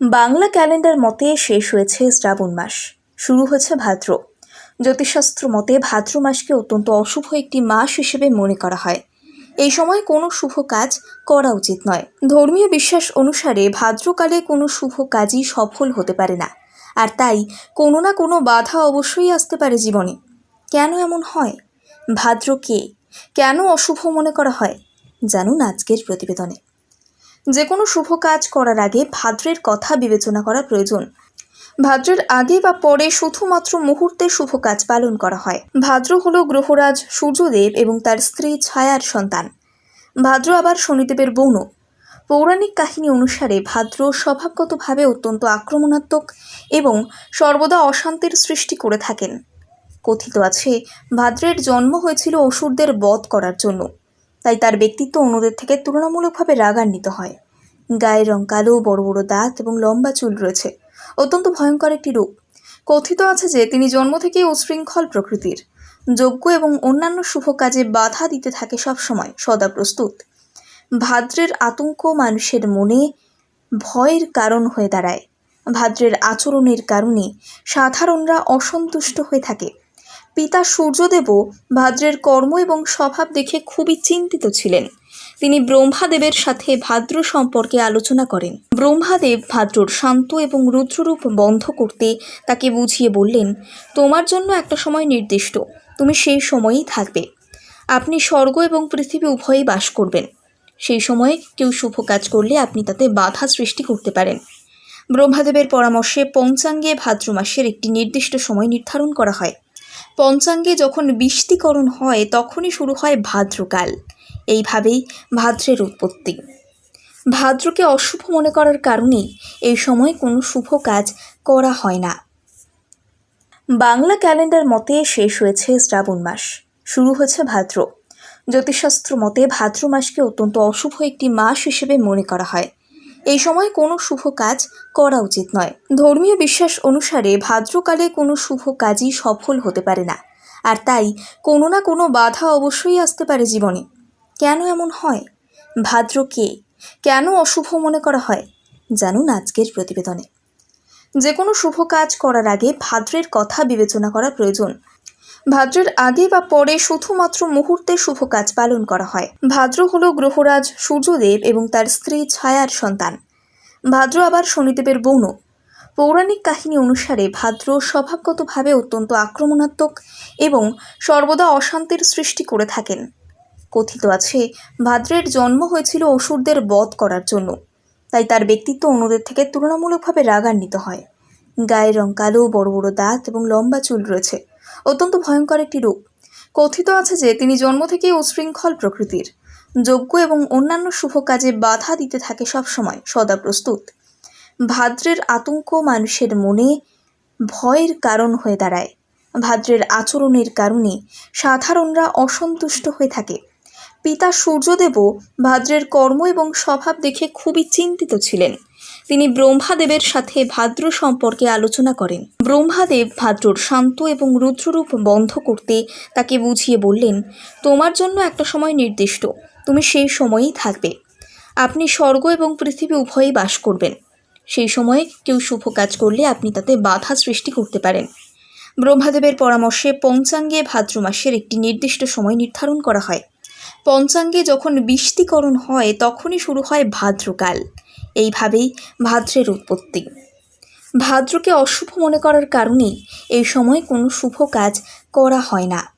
Bangla calendar মতে শেষ হয়েছে শ্রাবণ মাস। শুরু হয়েছে ভাদ্র। জ্যোতিষশাস্ত্র মতে ভাদ্র মাসকে অত্যন্ত অশুভ একটি মাস হিসেবে মনে করা হয়। এই সময় কোনো শুভ কাজ করা উচিত নয়। ধর্মীয় বিশ্বাস অনুসারে ভাদ্রকালে কোনো শুভ কাজই সফল হতে পারে না। আর তাই কোনো না কোনো বাধা অবশ্যই আসতে পারে জীবনে। কেন এমন হয়? ভাদ্র কে? কেন অশুভ মনে করা হয়? জানুন আজকের প্রতিবেদনে। যে কোনো শুভ কাজ করার আগে ভাদ্রের কথা বিবেচনা করা প্রয়োজন। ভাদ্রের আগে বা পরে শুধুমাত্র মুহূর্তে শুভ কাজ পালন করা হয়। ভাদ্র হল গ্রহরাজ, সূর্যদেব এবং তার স্ত্রী ছায়ার সন্তান। ভাদ্র আবার শনিদেবের বৌন। পৌরাণিক কাহিনী অনুসারে ভাদ্র স্বভাবগতভাবে অত্যন্ত আক্রমণাত্মক এবং সর্বদা অশান্তির সৃষ্টি করে থাকেন। কথিত আছে, ভাদ্রের জন্ম হয়েছিল অসুরদের বধ করার জন্য। তাই তার ব্যক্তিত্ব অন্যদের থেকে তুলনামূলকভাবে রাগান্বিত হয়। গায়ের রং কালো, বড় বড় দাঁত এবং লম্বা চুল রয়েছে। অত্যন্ত ভয়ঙ্কর একটি রূপ। কথিত আছে যে তিনি জন্ম থেকেই উশৃঙ্খল প্রকৃতির। যজ্ঞ এবং অন্যান্য শুভ কাজে বাধা দিতে থাকে সবসময়, সদা প্রস্তুত। ভাদ্রের আতঙ্ক মানুষের মনে ভয়ের কারণ হয়ে দাঁড়ায়। ভাদ্রের আচরণের কারণে সাধারণরা অসন্তুষ্ট হয়ে থাকে। পিতা সূর্যদেবও ভাদ্রের কর্ম এবং স্বভাব দেখে খুবই চিন্তিত ছিলেন। তিনি ব্রহ্মাদেবের সাথে ভাদ্র সম্পর্কে আলোচনা করেন। ব্রহ্মাদেব ভাদ্রর শান্ত এবং রুদ্ররূপ বন্ধ করতে তাকে বুঝিয়ে বললেন, তোমার জন্য একটা সময় নির্দিষ্ট, তুমি সেই সময়ই থাকবে। আপনি স্বর্গ এবং পৃথিবী উভয়েই বাস করবেন। সেই সময়ে কেউ শুভ কাজ করলে আপনি তাতে বাধা সৃষ্টি করতে পারেন। ব্রহ্মাদেবের পরামর্শে পঞ্চাঙ্গে ভাদ্র মাসের একটি নির্দিষ্ট সময় নির্ধারণ করা হয়। পঞ্চাঙ্গে যখন বৃষ্টিকরণ হয়, তখনই শুরু হয় ভাদ্রকাল। এইভাবেই ভাদ্রের উৎপত্তি। ভাদ্রকে অশুভ মনে করার কারণে এই সময় কোনো শুভ কাজ করা হয় না। বাংলা ক্যালেন্ডার মতে শেষ হয়েছে শ্রাবণ মাস। শুরু হয়েছে ভাদ্র। জ্যোতিষশাস্ত্র মতে ভাদ্র মাসকে অত্যন্ত অশুভ একটি মাস হিসেবে মনে করা হয়। এই সময় কোনো শুভ কাজ করা উচিত নয়। ধর্মীয় বিশ্বাস অনুসারে ভাদ্রকালে কোনো শুভ কাজই সফল হতে পারে না। আর তাই কোনো না কোনো বাধা অবশ্যই আসতে পারে জীবনে। কেন এমন হয়? ভাদ্র কে? কেন অশুভ মনে করা হয়? জানুন আজকের প্রতিবেদনে। যে কোনো শুভ কাজ করার আগে ভাদ্রের কথা বিবেচনা করা প্রয়োজন। ভাদ্রের আগে বা পরে শুধুমাত্র মুহূর্তে শুভ কাজ পালন করা হয়। ভাদ্র হল গ্রহরাজ, সূর্যদেব এবং তার স্ত্রী ছায়ার সন্তান। ভাদ্র আবার শনিদেবের বৌন। পৌরাণিক কাহিনী অনুসারে ভাদ্র স্বভাবগতভাবে অত্যন্ত আক্রমণাত্মক এবং সর্বদা অশান্তির সৃষ্টি করে থাকেন। কথিত আছে, ভাদ্রের জন্ম হয়েছিল অসুরদের বধ করার জন্য। তাই তার ব্যক্তিত্ব অন্যদের থেকে তুলনামূলকভাবে রাগান্বিত হয়। গায়ের রং কালো, বড় বড় দাঁত এবং লম্বা চুল রয়েছে। অত্যন্ত ভয়ঙ্কর একটি রূপ। কথিত আছে যে, তিনি জন্ম থেকেই উশৃঙ্খল প্রকৃতির। যজ্ঞ এবং অন্যান্য শুভ কাজে বাধা দিতে থাকে সবসময়, সদা প্রস্তুত। ভাদ্রের আতঙ্ক মানুষের মনে ভয়ের কারণ হয়ে দাঁড়ায়। ভাদ্রের আচরণের কারণে সাধারণরা অসন্তুষ্ট হয়ে থাকে। পিতা সূর্যদেবও ভাদ্রের কর্ম এবং স্বভাব দেখে খুবই চিন্তিত ছিলেন। তিনি ব্রহ্মাদেবের সাথে ভাদ্র সম্পর্কে আলোচনা করেন। ব্রহ্মাদেব ভাদ্রর শান্ত এবং রুদ্ররূপ বন্ধ করতে তাকে বুঝিয়ে বললেন, তোমার জন্য একটা সময় নির্দিষ্ট, তুমি সেই সময়ই থাকবে। আপনি স্বর্গ এবং পৃথিবী উভয়েই বাস করবেন। সেই সময়ে কেউ শুভ কাজ করলে আপনি তাতে বাধা সৃষ্টি করতে পারেন। ব্রহ্মাদেবের পরামর্শে পঞ্চাঙ্গে ভাদ্র মাসের একটি নির্দিষ্ট সময় নির্ধারণ করা হয়। পঞ্চাঙ্গে যখন বৃষ্টিকরণ হয়, তখনই শুরু হয় ভাদ্রকাল। এইভাবেই ভাদ্রের উৎপত্তি। ভাদ্রকে অশুভ মনে করার কারণেই এই সময় কোনো শুভ কাজ করা হয় না।